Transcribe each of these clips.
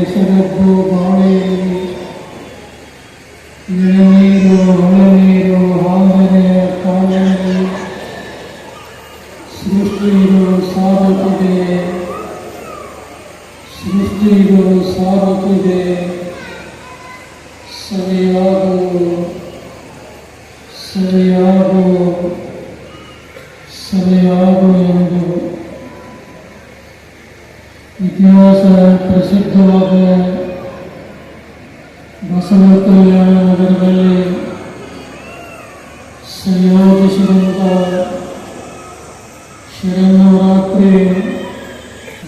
ಹಾವಿನಲ್ಲಿ ಕಂದದಲ್ಲಿ ಜೇನಿನಲ್ಲಿ ರಸಗಬ್ಬು ಬಾಳೆಯಲ್ಲಿ ಎಳನೀರು ಒಳನೀರು ಹಾಲನೆಯ ಕಾಲದಲ್ಲಿ ಸೃಷ್ಟಿಯು ಸಾಗುತ್ತಿದೆ ಸೃಷ್ಟಿಯು ಸಾಗುತ್ತಿದೆ ಸರಿಯಾಗು ಸರಿಯಾಗು ಸರಿಯಾಗು ಎಂದು ಇತಿಹಾಸ ಪ್ರಸಿದ್ಧವಾದ ಬಸವ ಕಲ್ಯಾಣ ನಗರದಲ್ಲಿ ಸಂಯೋಜಿಸಿದಂಥ ಶರನ್ನವರಾತ್ರಿ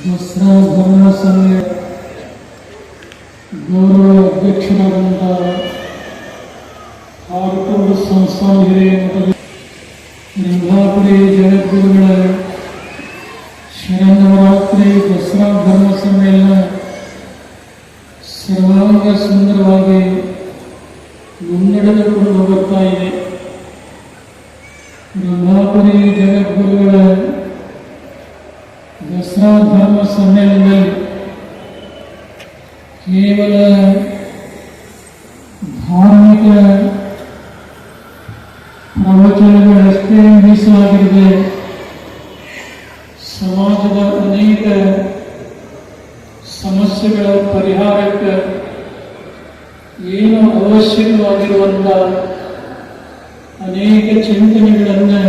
ದಸರಾ ಧರ್ಮ ಸಂಘ ಗೌರವ ಅಧ್ಯಕ್ಷರಾದಂಥ ಆರ್ಕೋಡ್ ಸಂಸ್ಥಾನ ಹಿರಿಯ ಮಠದ ರಂಗಾಪುರಿ ಪ್ರವಚನಗಳಷ್ಟೇ ಮೀಸಲಾಗಿರದೆ ಸಮಾಜದ ಅನೇಕ ಸಮಸ್ಯೆಗಳ ಪರಿಹಾರಕ್ಕೆ ಏನು ಅವಶ್ಯಕವಾಗಿರುವಂಥ ಅನೇಕ ಚಿಂತನೆಗಳನ್ನು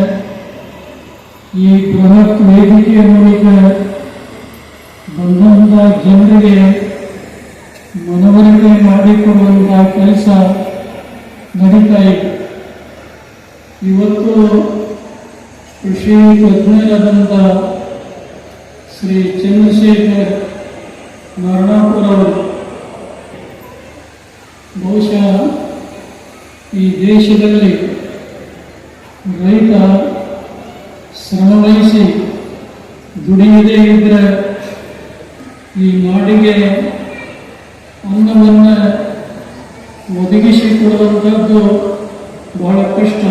ಈ ಬೃಹತ್ ವೇದಿಕೆಯ ಮೂಲಕ ಬಂದಂಥ ಜನರಿಗೆ ಮನವರಿಕೆ ಮಾಡಿಕೊಡುವಂತಹ ಕೆಲಸ ನಡೀತಾ ಇದೆ. ಇವತ್ತು ಕೃಷಿ ತಜ್ಞರಾದಂಥ ಶ್ರೀ ಚಂದ್ರಶೇಖರ್ ಮರಣಾಪುರ ಅವರು, ಬಹುಶಃ ಈ ದೇಶದಲ್ಲಿ ರೈತ ಶ್ರಮವಹಿಸಿ ದುಡಿಯದೇ ಇದ್ದರೆ ಈ ನಾಡಿಗೆ ಅನ್ನವನ್ನು ಒದಗಿಸಿಕೊಡುವಂಥದ್ದು ಬಹಳ ಕಷ್ಟ.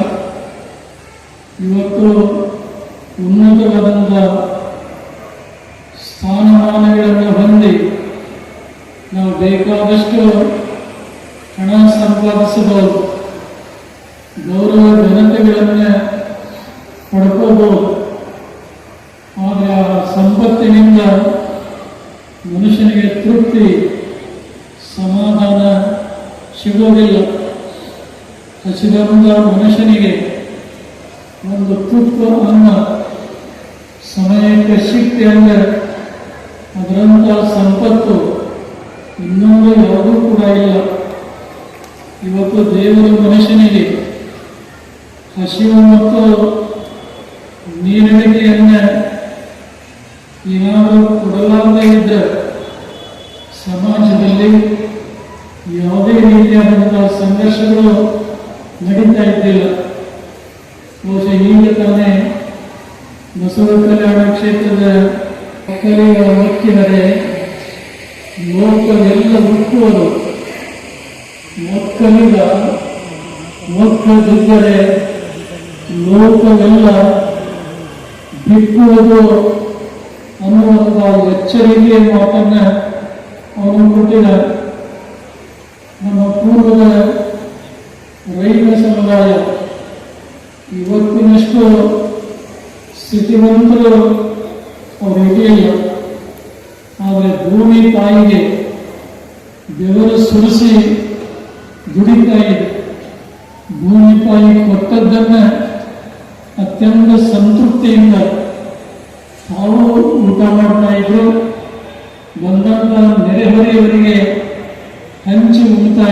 ಇವತ್ತು ಉನ್ನತವಾದಂಥ ಸ್ಥಾನಮಾನಗಳನ್ನು ಹೊಂದಿ ನಾವು ಬೇಕಾದಷ್ಟು ಹಣ ಸಂಪಾದಿಸಬಹುದು. ಗೌರವ ಘನತೆಗಳನ್ನೇ ಪಡ್ಕೋಬಹುದು. ಆದರೆ ಆ ಸಂಪತ್ತಿನಿಂದ ಮನುಷ್ಯನಿಗೆ ತೃಪ್ತಿ, ಸಮಾಧಾನ ಸಿಗೋದಿಲ್ಲ. ಹಸಿದಂತ ಮನುಷ್ಯನಿಗೆ ಒಂದು ತುತ್ತು ಅನ್ನ ಸಮಯಕ್ಕೆ ಸಿಕ್ತಿ ಅಂದರೆ ಅದರಂಥ ಸಂಪತ್ತು ಇನ್ನೊಂದು ಯಾವುದೂ ಕೂಡ ಇಲ್ಲ. ಇವತ್ತು ದೇವರು ಮನುಷ್ಯನಿಗೆ ಹಸಿವು ಮತ್ತು ನೀರಡಿಕೆಯನ್ನೇ ಏನಾದರೂ ಕೊಡಲಾರದೇ ಇದ್ದರೆ ಸಮಾಜದಲ್ಲಿ ಯಾವುದೇ ರೀತಿಯಾದಂತಹ ಸಂಘರ್ಷಗಳು ನಡೀತಾ ಇದ್ದಿಲ್ಲ. ಬಹುಶಃ ಈಗ ತಾನೇ ಬಸವ ಕಲ್ಯಾಣ ಕ್ಷೇತ್ರದ ಮಕ್ಕಳಿಗೆ ಒಕ್ಕಿದರೆ ಲೋಕವೆಲ್ಲ ಹುಟ್ಟುವುದು ಮಕ್ಕಳಿಗ ಮಕ್ಕಳಿದ್ದರೆ ಲೋಕವೆಲ್ಲ ಬಿಟ್ಟುವುದು ಅನ್ನುವಂಥ ಎಚ್ಚರಿಕೆಯ ಮಾತನ್ನ ಅವನು ಕೊಟ್ಟಿದ ನಮ್ಮ ಪೂರ್ವದ ರೈತ ಸಮುದಾಯ ಇವತ್ತಿನಷ್ಟು ಸ್ಥಿತಿವಂತರು ಅವರು ಇರಲಿಲ್ಲ ಆದರೆ ಭೂಮಿ ತಾಯಿಗೆ ಬೆವರು ಸುರಿಸಿ ದುಡಿತಾ ಇದೆ. ಭೂಮಿ ತಾಯಿ ಕೊಟ್ಟದ್ದನ್ನು ಅತ್ಯಂತ ಸಂತೃಪ್ತಿಯಿಂದ ತಾವು ಊಟ ಮಾಡ್ತಾ ಇದ್ರು ಬಂದಂಥ ನೆರೆಹೊರೆಯವರಿಗೆ ಹಂಚಿ ಉಣ್ತಾ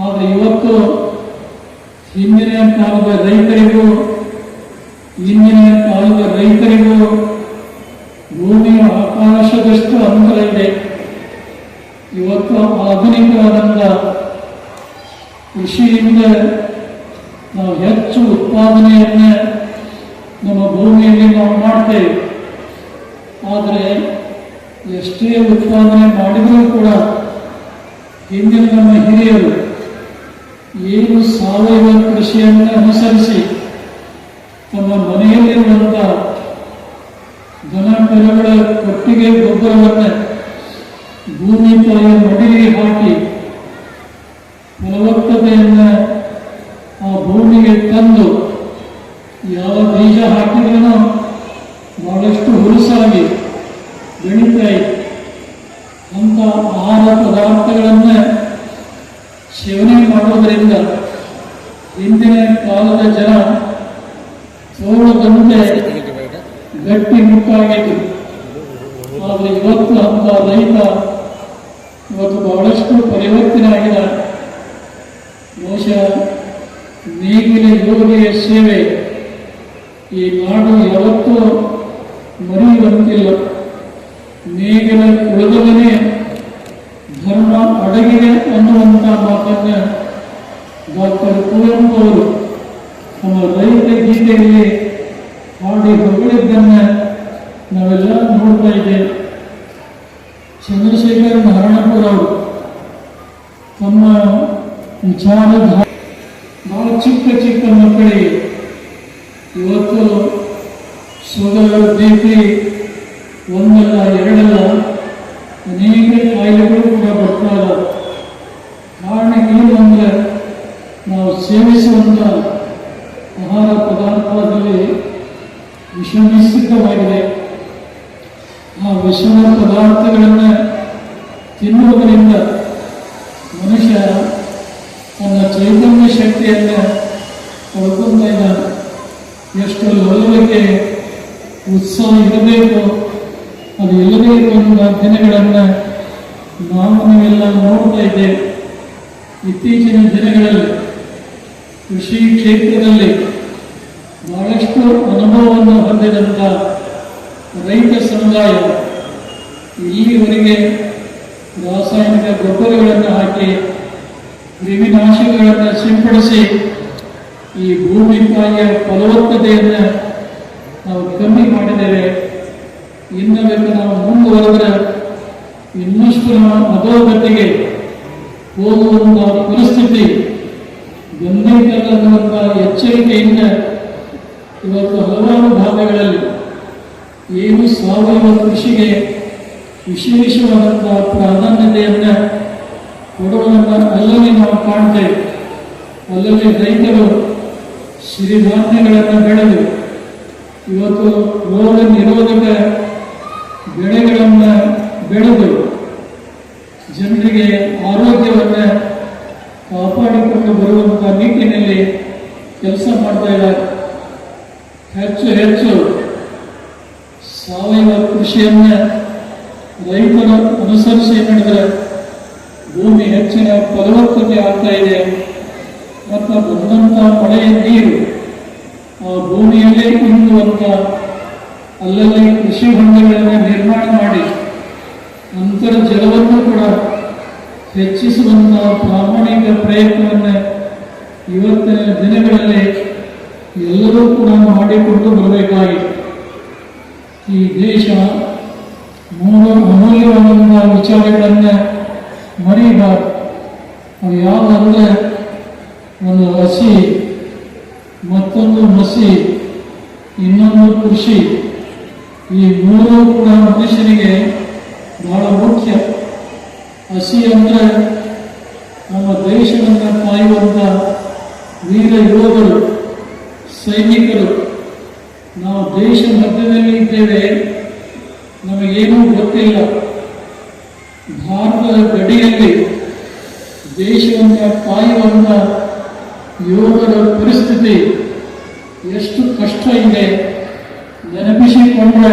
ಆದರೆ ಇವತ್ತು ಹಿಂದಿನ ಕಾಲದ ರೈತರಿಗೂ, ಇಂದಿನ ಕಾಲದ ರೈತರಿಗೂ ಭೂಮಿಯ ಆಕಾಶದಷ್ಟು ಅಂತರ ಇದೆ. ಇವತ್ತು ಆಧುನಿಕವಾದಂಥ ಕೃಷಿಯಿಂದ ನಾವು ಹೆಚ್ಚು ಉತ್ಪಾದನೆಯನ್ನು ನಮ್ಮ ಭೂಮಿಯಲ್ಲಿ ನಾವು ಮಾಡ್ತೇವೆ. ಆದರೆ ಎಷ್ಟೇ ಉತ್ಪಾದನೆ ಮಾಡಿದರೂ ಕೂಡ ಹಿಂದಿನ ನಮ್ಮ ಹಿರಿಯರು ಏನು ಸಾವಯವ ಕೃಷಿಯನ್ನು ಅನುಸರಿಸಿ ತಮ್ಮ ಮನೆಯಲ್ಲಿರುವಂಥ ದನ ಕರುಗಳ ಕೊಟ್ಟಿಗೆ ಗೊಬ್ಬರವನ್ನು ಭೂಮಿ ತಾಯಿಯ ಮಡಿಲಿಗೆ ಹಾಕಿ ಫಲವತ್ತತೆಯನ್ನು ಆ ಭೂಮಿಗೆ ತಂದು ಯಾವ ಬೀಜ ಹಾಕಿದ್ರೂ ಗಟ್ಟಿ ಮುಟ್ಟಾಗಿತ್ತು. ಆದರೆ ಇವತ್ತು ಅಂತ ರೈತ ಇವತ್ತು ಬಹಳಷ್ಟು ಪರಿವರ್ತನೆ ಆಗಿದೆ. ಬಹುಶಃ ನೀಗಿನ ಯೋಗಿಯ ಸೇವೆ ಈ ನಾಡು ಯಾವತ್ತೂ ಮರೆಯುವಂತಿಲ್ಲ. ನೀಗಿನ ಕುಳದವನೇ ಧರ್ಮ ಅಡಗಿದೆ ಅನ್ನುವಂಥ ಮಾತನ್ನ ಡಾಕ್ಟರ್ ಕುವೆಂಪು ಅವರು ನಮ್ಮ ರೈತ ಗೀತೆಯಲ್ಲಿ ಹಾಡಿ ಹೊಗಳಿದ್ದನ್ನ ನಾವೆಲ್ಲ ನೋಡ್ತಾ ಇದ್ದೇವೆ ಚಂದ್ರಶೇಖರ್ ಮಹಾರಾಣಪುರ ಅವರು ತಮ್ಮ ವಿಚಾರ ಬಹಳ ಚಿಕ್ಕ ಚಿಕ್ಕ ಮಕ್ಕಳಿಗೆ ಇವತ್ತು ಸೋದರ ಬಿ ಒಂದಲ್ಲ, ಎರಡಲ್ಲ ಅನೇಕ ಕಾಯಿಲೆಗಳು ಕೂಡ ಬರ್ತಾ ಇಲ್ಲ ಕಾರಣ ಏನು ಅಂದರೆ ನಾವು ಸೇವಿಸುವಂಥ ಆಹಾರ ಪದಾರ್ಥದಲ್ಲಿ ವಿಷ ಮಿಶ್ರಿತವಾಗಿದೆ ಆ ವಿಷಮ ಪದಾರ್ಥಗಳನ್ನು ತಿನ್ನುವುದರಿಂದ ಮನುಷ್ಯ ತನ್ನ ಚೈತನ್ಯ ಶಕ್ತಿಯನ್ನು ಕಳ್ಕೊಂಡ ಎಷ್ಟು ಲೋಲಕ್ಕೆ ಉತ್ಸಾಹ ಇರಬೇಕು, ಅದು ಇಲ್ಲದೇ ಇರುವಂಥ ದಿನಗಳನ್ನು ನಾವು ನಾವೆಲ್ಲ ನೋಡ್ತಾ ಇದ್ದೇವೆ. ಇತ್ತೀಚಿನ ದಿನಗಳಲ್ಲಿ ಕೃಷಿ ಕ್ಷೇತ್ರದಲ್ಲಿ ಬಹಳಷ್ಟು ಅನುಭವವನ್ನು ಹೊಂದಿದಂಥ ರೈತ ಸಮುದಾಯ ಈವರೆಗೆ ರಾಸಾಯನಿಕ ಗೊಬ್ಬರಗಳನ್ನು ಹಾಕಿ ಕ್ರಿಮಿನಾಶಕಗಳನ್ನು ಸಿಂಪಡಿಸಿ ಈ ಭೂಮಿ ತಾಯಿಯ ಫಲವತ್ತತೆಯನ್ನು ನಾವು ಕಮ್ಮಿ ಮಾಡಿದ್ದೇವೆ. ಇನ್ನು ನಾವು ಮುಂದುವರೆದರೆ ಇನ್ನಷ್ಟು ನಮ್ಮ ಅಧೋಗತಿಗೆ ಹೋಗುವಂತಹ ಪರಿಸ್ಥಿತಿ ಬಂದಿದ್ದಲ್ಲನ್ನುವಂಥ ಎಚ್ಚರಿಕೆಯಿಂದ ಇವತ್ತು ಹಲವಾರು ಭಾಗಗಳಲ್ಲಿ ಏನು ಸಾವಯವ ಕೃಷಿಗೆ ವಿಶೇಷವಾದಂತಹ ಪ್ರಾಧಾನ್ಯತೆಯನ್ನು ಕೊಡುವುದನ್ನು ಅಲ್ಲಲ್ಲಿ ನಾವು ಕಾಣ್ತೇವೆ ಅಲ್ಲಲ್ಲಿ ರೈತರು ಸಿರಿಧಾನ್ಯಗಳನ್ನು ಬೆಳೆದು ಇವತ್ತು ರೋಗ ನಿರೋಧಕ ಬೆಳೆಗಳನ್ನು ಬೆಳೆದು ಜನರಿಗೆ ಆರೋಗ್ಯವನ್ನು ಕಾಪಾಡಿಕೊಂಡು ಬರುವಂಥ ನಿಟ್ಟಿನಲ್ಲಿ ಕೆಲಸ ಮಾಡ್ತಾ ಇದ್ದಾರೆ. ಹೆಚ್ಚು ಹೆಚ್ಚು ಸಾವಯವ ಕೃಷಿಯನ್ನ ರೈತರು ಅನುಸರಿಸಿ ನಡೆದರೆ ಭೂಮಿ ಹೆಚ್ಚಿನ ಫಲವತ್ತತೆ ಆಗ್ತಾ ಇದೆ. ಮತ್ತು ಬಂದಂಥ ಮಳೆಯ ನೀರು ಆ ಭೂಮಿಯಲ್ಲೇ ಇಂಗುವಂಥ ಅಲ್ಲಲ್ಲಿ ಕೃಷಿ ಹೊಂಡಗಳನ್ನು ನಿರ್ಮಾಣ ಮಾಡಿ ನಂತರ ಜಲವನ್ನು ಕೂಡ ಹೆಚ್ಚಿಸುವಂಥ ಪ್ರಾಮಾಣಿಕ ಪ್ರಯತ್ನವನ್ನು ಇವತ್ತಿನ ದಿನಗಳಲ್ಲಿ ಎಲ್ಲರೂ ಕೂಡ ಮಾಡಿಕೊಂಡು ಬರಬೇಕಾಗಿದೆ. ಈ ದೇಶ ಮೂರು ಅಮೂಲ್ಯವಾದಂಥ ವಿಚಾರಗಳನ್ನೇ ಮರೀಬಾರ್ದು ಅದು ಯಾವುದಂದ್ರೆ ಒಂದು ಹಸಿ, ಮತ್ತೊಂದು ಮಸಿ, ಇನ್ನೊಂದು ಕೃಷಿ, ಈ ಮೂರು ಕೂಡ ಮನುಷ್ಯನಿಗೆ ಬಹಳ ಮುಖ್ಯ. ಹಸಿ ಅಂದರೆ ನಮ್ಮ ದೇಶವನ್ನು ಕಾಯುವಂಥ ವೀರ ಯೋಧರು. ಸೈನಿಕರು, ನಾವು ದೇಶ ಮಧ್ಯದಲ್ಲಿ ಇದ್ದೇವೆ. ನಮಗೇನೂ ಗೊತ್ತಿಲ್ಲ. ಭಾರತದ ಗಡಿಯಲ್ಲಿ ದೇಶವನ್ನು ಕಾಯುವಂಥ ಯೋಧರ ಪರಿಸ್ಥಿತಿ ಎಷ್ಟು ಕಷ್ಟ ಇದೆ. ನೆನಪಿಸಿಕೊಂಡ್ರೆ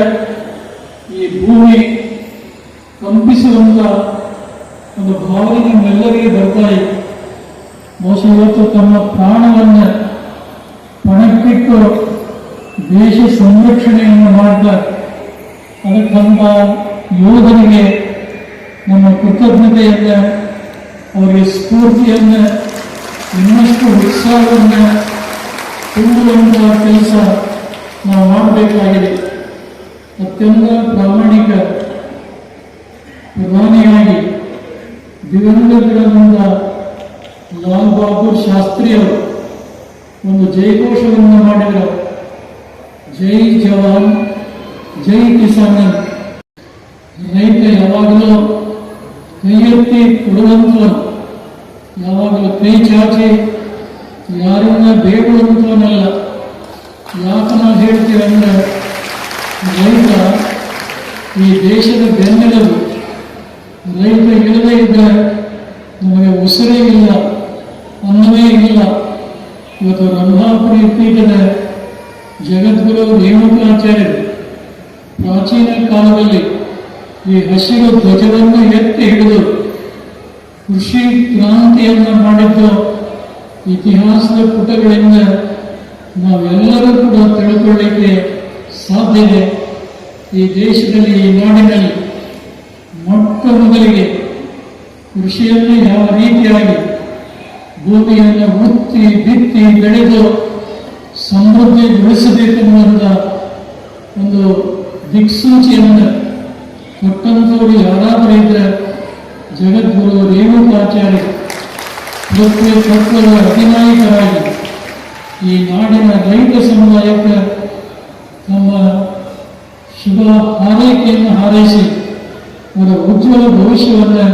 ಈ ಭೂಮಿ ಕಂಪಿಸುವಂಥ ಒಂದು ಭಾವನೆ ನಮ್ಮೆಲ್ಲರಿಗೆ ಬರ್ತಾ ಇದೆ ಮೋಸ ಇವತ್ತು ತಮ್ಮ ಪ್ರಾಣವನ್ನು ಪಣಕ್ಕಿಟ್ಟು ದೇಶ ಸಂರಕ್ಷಣೆಯನ್ನು ಮಾಡಿದ ಅದಕ್ಕಂತ ಯೋಧನಿಗೆ ನಮ್ಮ ಕೃತಜ್ಞತೆಯನ್ನು, ಅವರಿಗೆ ಸ್ಫೂರ್ತಿಯನ್ನು, ಇನ್ನಷ್ಟು ಉತ್ಸಾಹವನ್ನು ತುಂಬುವಂತಹ ಕೆಲಸ ನಾವು ಮಾಡಬೇಕಾಗಿದೆ. ಅತ್ಯಂತ ಪ್ರಾಮಾಣಿಕ ಪ್ರಧಾನಿಯಾಗಿ ದಿವಂಗತರಾದಂಥ ಲಾಲ್ ಬಹದ್ದೂರ್ ಶಾಸ್ತ್ರಿಯವರು ಒಂದು ಜಯಘೋಷವನ್ನು ಮಾಡಿದರು ಜೈ ಜವಾನ್ ಜೈ ಕಿಸಾನ್ ರೈತ ಯಾವಾಗಲೂ ಕೈ ಎತ್ತಿ ಕೊಡುವಂಥವನು ಯಾವಾಗಲೂ ಕೈ ಚಾಚಿ ಯಾರನ್ನ ಬೇಡುವಂಥವನಲ್ಲ ಯಾಕೆ ನಾವು ಹೇಳ್ತೀವಿ ಅಂದ್ರೆ ರೈತ ಈ ದೇಶದ ಬೆನ್ನೆಲುಬು ರೈತ ಇಲ್ಲದೇ ಇದ್ದರೆ ನಮಗೆ ಉಸಿರೇ ಇಲ್ಲ ಅನ್ನವೇ ಇಲ್ಲ ಇವತ್ತು ರಂಭಾಪುರಿ ಪೀಠದ ಜಗದ್ಗುರು ರೇಣುಕಾಚಾರ್ಯರು ಪ್ರಾಚೀನ ಕಾಲದಲ್ಲಿ ಈ ಹಸಿರು ಧ್ವಜವನ್ನು ಎತ್ತಿ ಹಿಡಿದು ಕೃಷಿ ಕ್ರಾಂತಿಯನ್ನು ಮಾಡಿದ್ದು ಇತಿಹಾಸದ ಪುಟಗಳಿಂದ ನಾವೆಲ್ಲರೂ ಕೂಡ ತಿಳ್ಕೊಳ್ಳಿಕ್ಕೆ ಇದೆ. ಈ ದೇಶದಲ್ಲಿ, ಈ ನಾಡಿನಲ್ಲಿ ಮೊಟ್ಟ ಮೊದಲಿಗೆ ಕೃಷಿಯನ್ನು ಯಾವ ರೀತಿಯಾಗಿ ಭೂಮಿಯನ್ನು ಮುತ್ತಿ ಬಿತ್ತಿ ಬೆಳೆದು ಸಮೃದ್ಧಿಗೊಳಿಸಬೇಕೆನ್ನುವಂಥ ಒಂದು ದಿಕ್ಸೂಚಿಯನ್ನು ಕೊಟ್ಟಂತವರು ಯಾರಾದರೂ ಇದ್ದರೆ ಜಗದ್ಗುರು ರೇಣುಕಾಚಾರ್ಯ ಪ್ರತಿ ತತ್ವದ ಅಧಿನಾಯಕರಾಗಿ ಈ ನಾಡಿನ ರೈತ ಸಮುದಾಯಕ್ಕೆ ತಮ್ಮ ಶುಭ ಹಾರೈಕೆಯನ್ನು ಹಾರೈಸಿ ಅವರ ಉಜ್ವಲ ಭವಿಷ್ಯವನ್ನು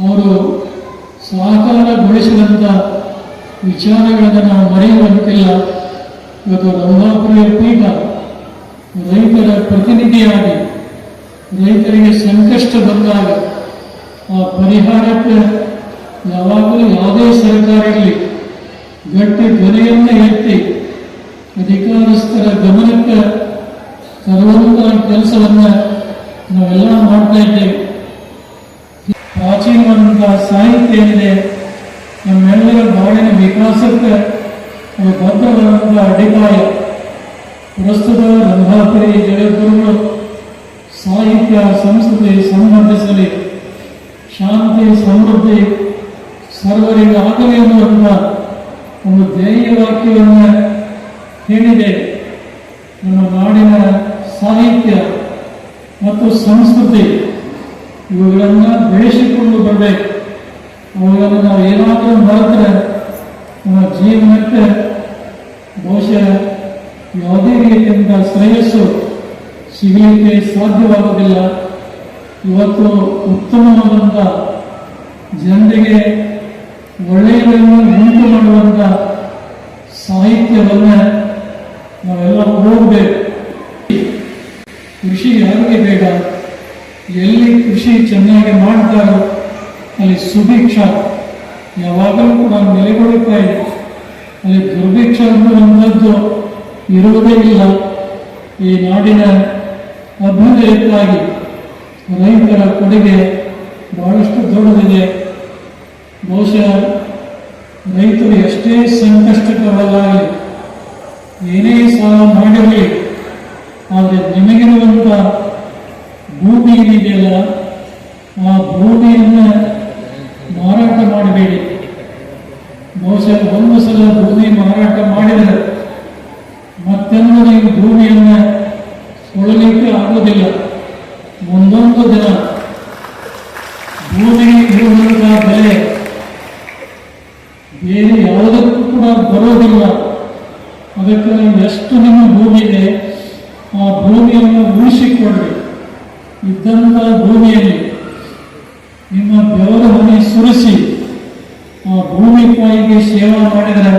ಅವರು ಸಹಕಾರಗೊಳಿಸಿದಂಥ ವಿಚಾರಗಳನ್ನು ನಾವು ಮರೆಯುವಂತಿಲ್ಲ. ಇವತ್ತು ರಂಭಾಪುರ ಪೀಠ ರೈತರ ಪ್ರತಿನಿಧಿಯಾಗಿ, ರೈತರಿಗೆ ಸಂಕಷ್ಟ ಬಂದಾಗ ಆ ಪರಿಹಾರಕ್ಕೆ ಯಾವಾಗಲೂ ಯಾವುದೇ ಸರ್ಕಾರ ಇರಲಿ, ಗಟ್ಟಿ ಧ್ವನಿಯನ್ನು ಎತ್ತಿ ಅಧಿಕಾರಸ್ಥರ ಗಮನಕ್ಕೆ ತರುವಂತಹ ಕೆಲಸವನ್ನು ನಾವೆಲ್ಲ ಮಾಡ್ತಾ ಇದ್ದೇವೆ. ಪ್ರಾಚೀನವಾದಂತಹ ಸಾಹಿತ್ಯ ಏನಿದೆ, ನಮ್ಮೆಲ್ಲರ ಭಾವನೆ ವಿಕಾಸಕ್ಕೆ ಬದ್ಧವಾದಂತಹ ಅಡಿಪಾಯ. ಪ್ರಸ್ತುತ ರಂಭಾಪುರಿ ಜಗದ್ಗುರುಗಳು ಸಾಹಿತ್ಯ, ಸಂಸ್ಕೃತಿ ಸಂಬಂಧಿಸಲಿ, ಶಾಂತಿ, ಸಮೃದ್ಧಿ, ಸರ್ವರಿಗೆ ಆಗಲಿ ಎನ್ನುವಂಥ ಒಂದು ಧ್ಯೇಯ ವಾಕ್ಯವನ್ನು ಹೇಳಿದೆ. ನಮ್ಮ ನಾಡಿನ ಸಾಹಿತ್ಯ ಮತ್ತು ಸಂಸ್ಕೃತಿ. ಇವುಗಳನ್ನು ಬೆಳೆಸಿಕೊಂಡು ಬರಬೇಕು. ಅವುಗಳನ್ನು ನಾವು ಏನಾದರೂ ಮರೆತರೆ ನಮ್ಮ ಜೀವನಕ್ಕೆ ಬಹುಶಃ ಯಾವುದೇ ರೀತಿಯಿಂದ ಶ್ರೇಯಸ್ಸು ಸಿಗಲಿಕ್ಕೆ ಸಾಧ್ಯವಾಗುವುದಿಲ್ಲ. ಇವತ್ತು ಉತ್ತಮವಾದಂಥ ಜನರಿಗೆ ಒಳ್ಳೆಯದನ್ನು ಉಂಟು ಮಾಡುವಂಥ ಸಾಹಿತ್ಯವನ್ನು ನಾವೆಲ್ಲ ಹೋಗಬೇಕು ಕೃಷಿ ಯಾರಿಗೆ ಬೇಡ? ಎಲ್ಲಿ ಕೃಷಿ ಚೆನ್ನಾಗಿ ಮಾಡ್ತಾರೋ ಅಲ್ಲಿ ಸುಭಿಕ್ಷ ಯಾವಾಗಲೂ ಕೂಡ ನೆಲೆಗೊಳ್ಳುತ್ತಾ ಇದೆ. ಅಲ್ಲಿ ದುರ್ಭಿಕ್ಷ ಅನ್ನುವಂಥದ್ದು ಇರುವುದೇ ಇಲ್ಲ. ಈ ನಾಡಿನ ಅಭ್ಯುದಯಕ್ಕಾಗಿ ರೈತರ ಕೊಡುಗೆ ಬಹಳಷ್ಟು ದೊಡ್ಡದಿದೆ. ಬಹುಶಃ ರೈತರು ಎಷ್ಟೇ ಸಂಕಷ್ಟ ಒಳಗಾಗಲಿ ಏನೇ ಸಾಲ ಮಾಡಿರಲಿ, ಆದರೆ ನಿಮಗಿರುವಂಥ ಭೂಮಿ ಏನಿದೆಯಲ್ಲ ಆ ಭೂಮಿಯನ್ನು ಮಾರಾಟ ಮಾಡಬೇಡಿ. ಬಹುಶಃ ಒಂದು ಸಲ ಭೂಮಿ ಮಾರಾಟ ಮಾಡಿದರೆ ಮತ್ತೆಲ್ಲ ನೀವು ಭೂಮಿಯನ್ನು ಕೊಡಲಿಕ್ಕೆ ಆಗುವುದಿಲ್ಲ. ಒಂದೊಂದು ದಿನ ಭೂಮಿ ಇರುವಂತಹ ಬೆಲೆ ಬೇರೆ ಯಾವುದಕ್ಕೂ ಕೂಡ ಬರೋದಿಲ್ಲ ಅದಕ್ಕೆ ಎಷ್ಟು ನಿಮ್ಮ ಭೂಮಿ ಇದೆ, ಆ ಭೂಮಿಯನ್ನು ಉಳಿಸಿಕೊಳ್ಳಿ. ಇದ್ದಂಥ ಭೂಮಿಯಲ್ಲಿ ನಿಮ್ಮ ಬೆವರು ಸುರಿಸಿ, ಆ ಭೂಮಿ ಪಾಯಿಗೆ ಸೇವಾ ಮಾಡಿದರೆ,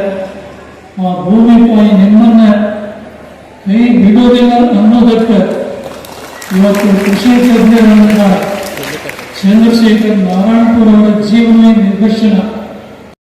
ಆ ಭೂಮಿ ಪಾಯಿ ನಿಮ್ಮನ್ನ ಕೈ ಬಿಡೋದಿಲ್ಲ ಅನ್ನೋದಕ್ಕೆ ಇವತ್ತು ಕೃಷಿ ತಜ್ಞರಾದಂಥ ಚಂದ್ರಶೇಖರ್ ನಾರಾಯಣಪುರ ಅವರ ಜೀವನ ನಿದರ್ಶನ